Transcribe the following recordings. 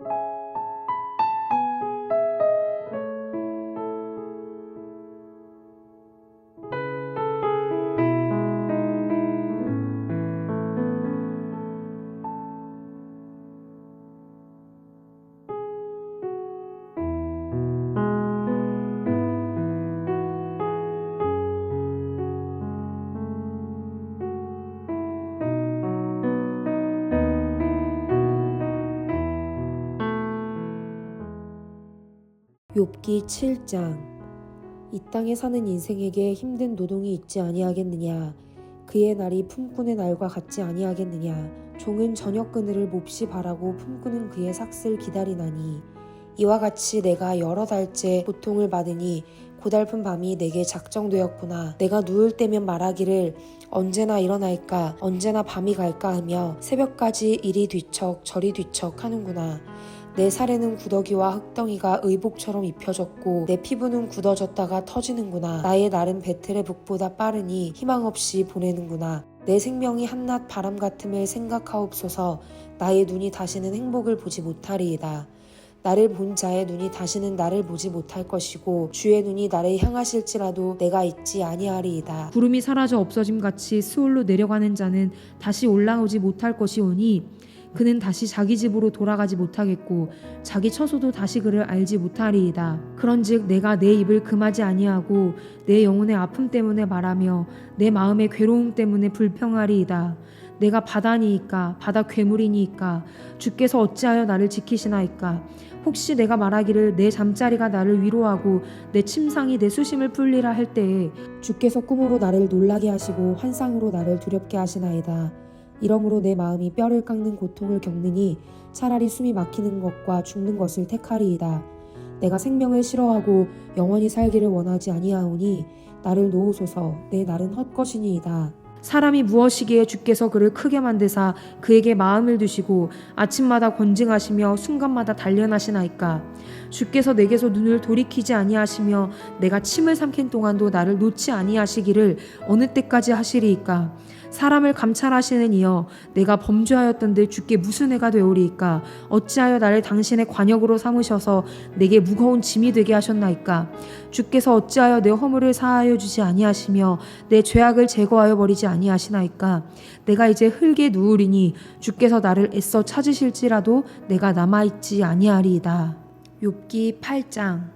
you 욥기 7장 이 땅에 사는 인생에게 힘든 노동이 있지 아니하겠느냐 그의 날이 품꾼의 날과 같지 아니하겠느냐 종은 저녁 그늘을 몹시 바라고 품꾼은 그의 삭슬 기다리나니 이와 같이 내가 여러 달째 고통을 받으니 고달픈 밤이 내게 작정되었구나. 내가 누울 때면 말하기를 언제나 일어날까, 언제나 밤이 갈까 하며 새벽까지 이리 뒤척 저리 뒤척 하는구나. 내 살에는 구더기와 흙덩이가 의복처럼 입혀졌고 내 피부는 굳어졌다가 터지는구나. 나의 날은 베텔의 북보다 빠르니 희망 없이 보내는구나. 내 생명이 한낮 바람 같음을 생각하옵소서. 나의 눈이 다시는 행복을 보지 못하리이다. 나를 본 자의 눈이 다시는 나를 보지 못할 것이고 주의 눈이 나를 향하실지라도 내가 있지 아니하리이다. 구름이 사라져 없어짐 같이 스올로 내려가는 자는 다시 올라오지 못할 것이오니 그는 다시 자기 집으로 돌아가지 못하겠고 자기 처소도 다시 그를 알지 못하리이다. 그런즉 내가 내 입을 금하지 아니하고 내 영혼의 아픔 때문에 말하며 내 마음의 괴로움 때문에 불평하리이다. 내가 바다니이까 바다 괴물이니이까 주께서 어찌하여 나를 지키시나이까 혹시 내가 말하기를 내 잠자리가 나를 위로하고 내 침상이 내 수심을 풀리라 할 때에 주께서 꿈으로 나를 놀라게 하시고 환상으로 나를 두렵게 하시나이다. 이러므로 내 마음이 뼈를 깎는 고통을 겪느니 차라리 숨이 막히는 것과 죽는 것을 택하리이다. 내가 생명을 싫어하고 영원히 살기를 원하지 아니하오니 나를 놓으소서 내 날은 헛것이니이다. 사람이 무엇이기에 주께서 그를 크게 만드사 그에게 마음을 두시고 아침마다 권징하시며 순간마다 단련하시나이까 주께서 내게서 눈을 돌이키지 아니하시며 내가 침을 삼킨 동안도 나를 놓지 아니하시기를 어느 때까지 하시리이까 사람을 감찰하시는 이여 내가 범죄하였던데 주께 무슨 해가 되오리이까? 어찌하여 나를 당신의 관역으로 삼으셔서 내게 무거운 짐이 되게 하셨나이까? 주께서 어찌하여 내 허물을 사하여 주지 아니하시며 내 죄악을 제거하여 버리지 아니하시나이까? 내가 이제 흙에 누우리니 주께서 나를 애써 찾으실지라도 내가 남아 있지 아니하리이다. 욥기 8장.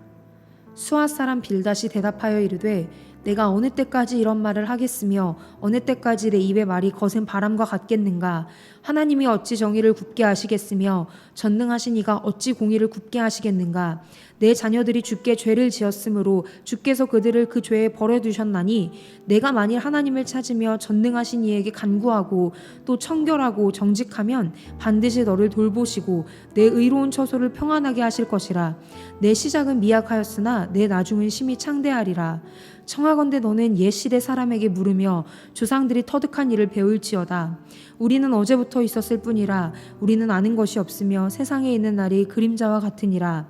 수아 사람 빌다시 대답하여 이르되 내가 어느 때까지 이런 말을 하겠으며 어느 때까지 내 입의 말이 거센 바람과 같겠는가 하나님이 어찌 정의를 굽게 하시겠으며 전능하신 이가 어찌 공의를 굽게 하시겠는가? 내 자녀들이 주께 죄를 지었으므로 주께서 그들을 그 죄에 버려 두셨나니 내가 만일 하나님을 찾으며 전능하신 이에게 간구하고 또 청결하고 정직하면 반드시 너를 돌보시고 내 의로운 처소를 평안하게 하실 것이라. 내 시작은 미약하였으나 내 나중은 심히 창대하리라. 청하건대 너는 옛 시대 사람에게 물으며 조상들이 터득한 일을 배울지어다. 우리는 어제부터 있었을 뿐이라 우리는 아는 것이 없으며 세상에 있는 날이 그림자와 같으니라.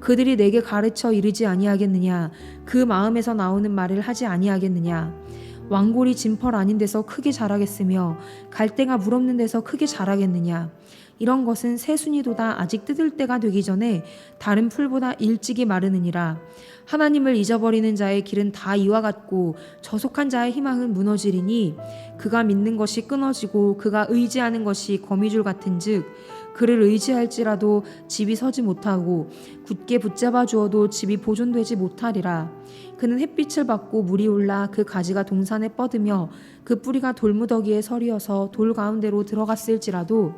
그들이 내게 가르쳐 이르지 아니하겠느냐 그 마음에서 나오는 말을 하지 아니하겠느냐 왕골이 진펄 아닌 데서 크게 자라겠으며 갈대가 물 없는 데서 크게 자라겠느냐? 이런 것은 새순이도다 아직 뜯을 때가 되기 전에 다른 풀보다 일찍이 마르느니라. 하나님을 잊어버리는 자의 길은 다 이와 같고 저속한 자의 희망은 무너지리니 그가 믿는 것이 끊어지고 그가 의지하는 것이 거미줄 같은즉 그를 의지할지라도 집이 서지 못하고 굳게 붙잡아 주어도 집이 보존되지 못하리라. 그는 햇빛을 받고 물이 올라 그 가지가 동산에 뻗으며 그 뿌리가 돌무더기에 서리어서 돌 가운데로 들어갔을지라도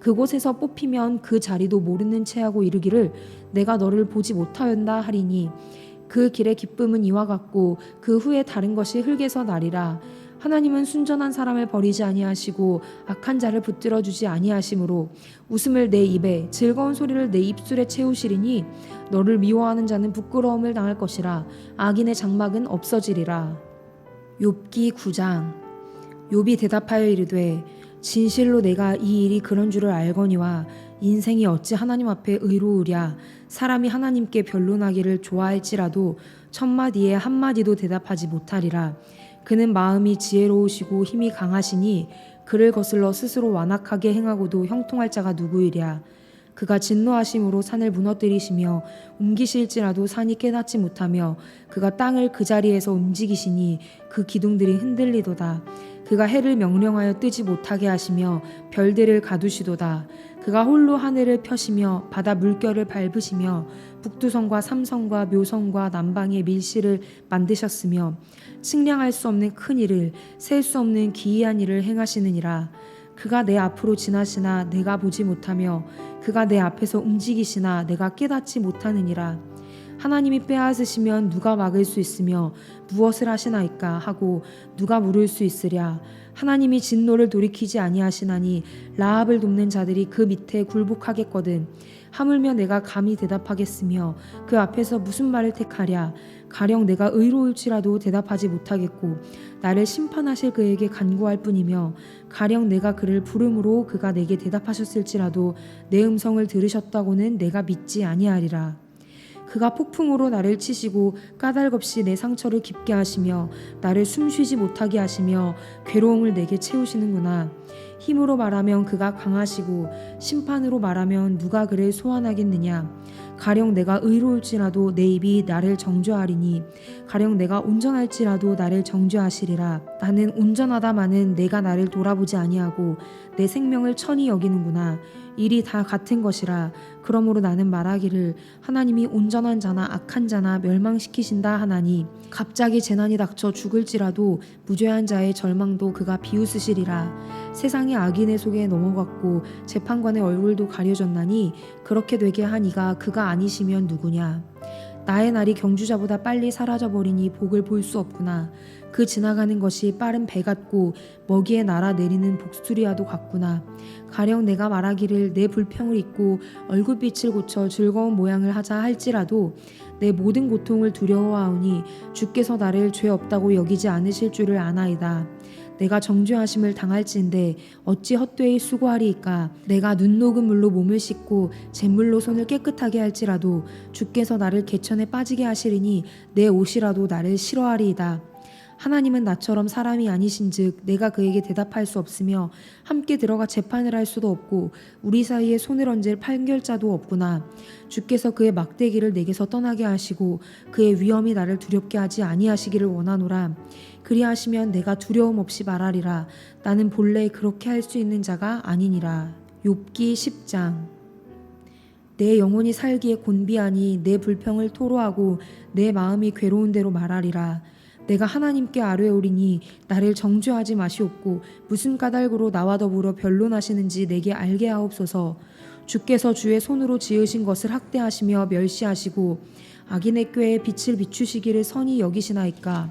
그곳에서 뽑히면 그 자리도 모르는 채 하고 이르기를 내가 너를 보지 못하였나 하리니 그 길의 기쁨은 이와 같고 그 후에 다른 것이 흙에서 나리라. 하나님은 순전한 사람을 버리지 아니하시고 악한 자를 붙들어 주지 아니하심으로 웃음을 내 입에 즐거운 소리를 내 입술에 채우시리니 너를 미워하는 자는 부끄러움을 당할 것이라 악인의 장막은 없어지리라. 욥기 9장. 욥이 대답하여 이르되 진실로 내가 이 일이 그런 줄을 알거니와 인생이 어찌 하나님 앞에 의로우랴. 사람이 하나님께 변론하기를 좋아할지라도 첫 마디에 한 마디도 대답하지 못하리라 그는 마음이 지혜로우시고 힘이 강하시니 그를 거슬러 스스로 완악하게 행하고도 형통할 자가 누구이랴 그가 진노하심으로 산을 무너뜨리시며 옮기실지라도 산이 깨닫지 못하며 그가 땅을 그 자리에서 움직이시니 그 기둥들이 흔들리도다. 그가 해를 명령하여 뜨지 못하게 하시며 별들을 가두시도다. 그가 홀로 하늘을 펴시며 바다 물결을 밟으시며 북두성과 삼성과 묘성과 남방의 밀실을 만드셨으며 측량할 수 없는 큰 일을 셀 수 없는 기이한 일을 행하시느니라. 그가 내 앞으로 지나시나 내가 보지 못하며 그가 내 앞에서 움직이시나 내가 깨닫지 못하느니라. 하나님이 빼앗으시면 누가 막을 수 있으며 무엇을 하시나이까 하고 누가 물을 수 있으랴. 하나님이 진노를 돌이키지 아니하시나니 라합을 돕는 자들이 그 밑에 굴복하겠거든. 하물며 내가 감히 대답하겠으며 그 앞에서 무슨 말을 택하랴. 가령 내가 의로울지라도 대답하지 못하겠고 나를 심판하실 그에게 간구할 뿐이며 가령 내가 그를 부름으로 그가 내게 대답하셨을지라도 내 음성을 들으셨다고는 내가 믿지 아니하리라. 그가 폭풍으로 나를 치시고 까닭없이 내 상처를 깊게 하시며 나를 숨쉬지 못하게 하시며 괴로움을 내게 채우시는구나. 힘으로 말하면 그가 강하시고 심판으로 말하면 누가 그를 소환하겠느냐. 가령 내가 의로울지라도 내 입이 나를 정죄하리니 가령 내가 온전할지라도 나를 정죄하시리라. 나는 온전하다마는 내가 나를 돌아보지 아니하고 내 생명을 천히 여기는구나. 일이 다 같은 것이라. 그러므로 나는 말하기를 하나님이 온전한 자나 악한 자나 멸망시키신다 하나니 갑자기 재난이 닥쳐 죽을지라도 무죄한 자의 절망도 그가 비웃으시리라. 세상이 악인의 속에 넘어갔고 재판관의 얼굴도 가려졌나니 그렇게 되게 한 이가 그가 아니시면 누구냐. 나의 날이 경주자보다 빨리 사라져 버리니 복을 볼 수 없구나. 그 지나가는 것이 빠른 배 같고 먹이에 날아 내리는 복수리와도 같구나. 가령 내가 말하기를 내 불평을 잊고 얼굴빛을 고쳐 즐거운 모양을 하자 할지라도 내 모든 고통을 두려워하오니 주께서 나를 죄 없다고 여기지 않으실 줄을 아나이다. 내가 정죄하심을 당할지인데 어찌 헛되이 수고하리이까? 내가 눈 녹은 물로 몸을 씻고 잿물로 손을 깨끗하게 할지라도 주께서 나를 개천에 빠지게 하시리니 내 옷이라도 나를 싫어하리이다. 하나님은 나처럼 사람이 아니신즉 내가 그에게 대답할 수 없으며 함께 들어가 재판을 할 수도 없고 우리 사이에 손을 얹을 판결자도 없구나. 주께서 그의 막대기를 내게서 떠나게 하시고 그의 위험이 나를 두렵게 하지 아니하시기를 원하노라 그리하시면 내가 두려움 없이 말하리라. 나는 본래 그렇게 할 수 있는 자가 아니니라. 욥기 10장. 내 영혼이 살기에 곤비하니 내 불평을 토로하고 내 마음이 괴로운 대로 말하리라. 내가 하나님께 아뢰오리니 나를 정죄하지 마시옵고 무슨 까닭으로 나와 더불어 변론하시는지 내게 알게 하옵소서. 주께서 주의 손으로 지으신 것을 학대하시며 멸시하시고 악인의 꾀에 빛을 비추시기를 선히 여기시나이까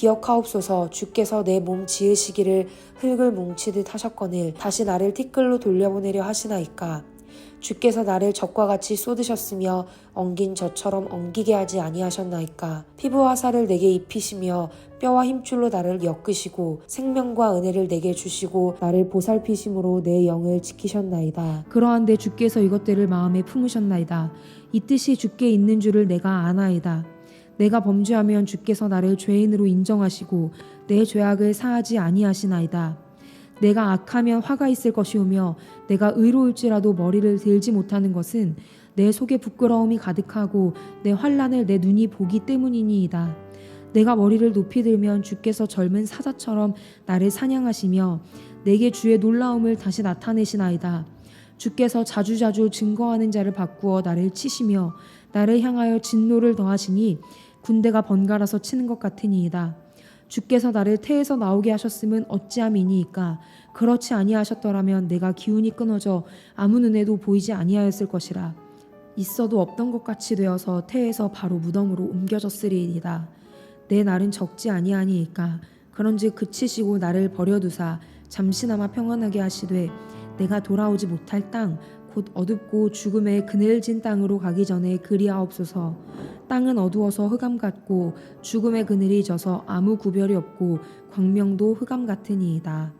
기억하옵소서 주께서 내 몸 지으시기를 흙을 뭉치듯 하셨거늘 다시 나를 티끌로 돌려보내려 하시나이까. 주께서 나를 젖과 같이 쏟으셨으며 엉긴 젖처럼 엉기게 하지 아니하셨나이까. 피부와 살을 내게 입히시며 뼈와 힘줄로 나를 엮으시고 생명과 은혜를 내게 주시고 나를 보살피심으로 내 영을 지키셨나이다. 그러한데 주께서 이것들을 마음에 품으셨나이다 이 뜻이 주께 있는 줄을 내가 아나이다 내가 범죄하면 주께서 나를 죄인으로 인정하시고 내 죄악을 사하지 아니하시나이다 내가 악하면 화가 있을 것이오며 내가 의로울지라도 머리를 들지 못하는 것은 내 속에 부끄러움이 가득하고 내 환란을 내 눈이 보기 때문이니이다. 내가 머리를 높이 들면 주께서 젊은 사자처럼 나를 사냥하시며 내게 주의 놀라움을 다시 나타내시나이다. 주께서 자주자주 증거하는 자를 바꾸어 나를 치시며 나를 향하여 진노를 더하시니 군대가 번갈아서 치는 것 같으니이다. 주께서 나를 태에서 나오게 하셨음은 어찌함이니이까? 그렇지 아니하셨더라면 내가 기운이 끊어져 아무 눈에도 보이지 아니하였을 것이라. 있어도 없던 것 같이 되어서 태에서 바로 무덤으로 옮겨졌으리이다. 내 날은 적지 아니하니이까? 그런즉 그치시고 나를 버려두사 잠시나마 평안하게 하시되 내가 돌아오지 못할 땅 곧 어둡고 죽음의 그늘진 땅으로 가기 전에 그리하옵소서. 땅은 어두워서 흑암 같고 죽음의 그늘이 져서 아무 구별이 없고 광명도 흑암 같으니이다.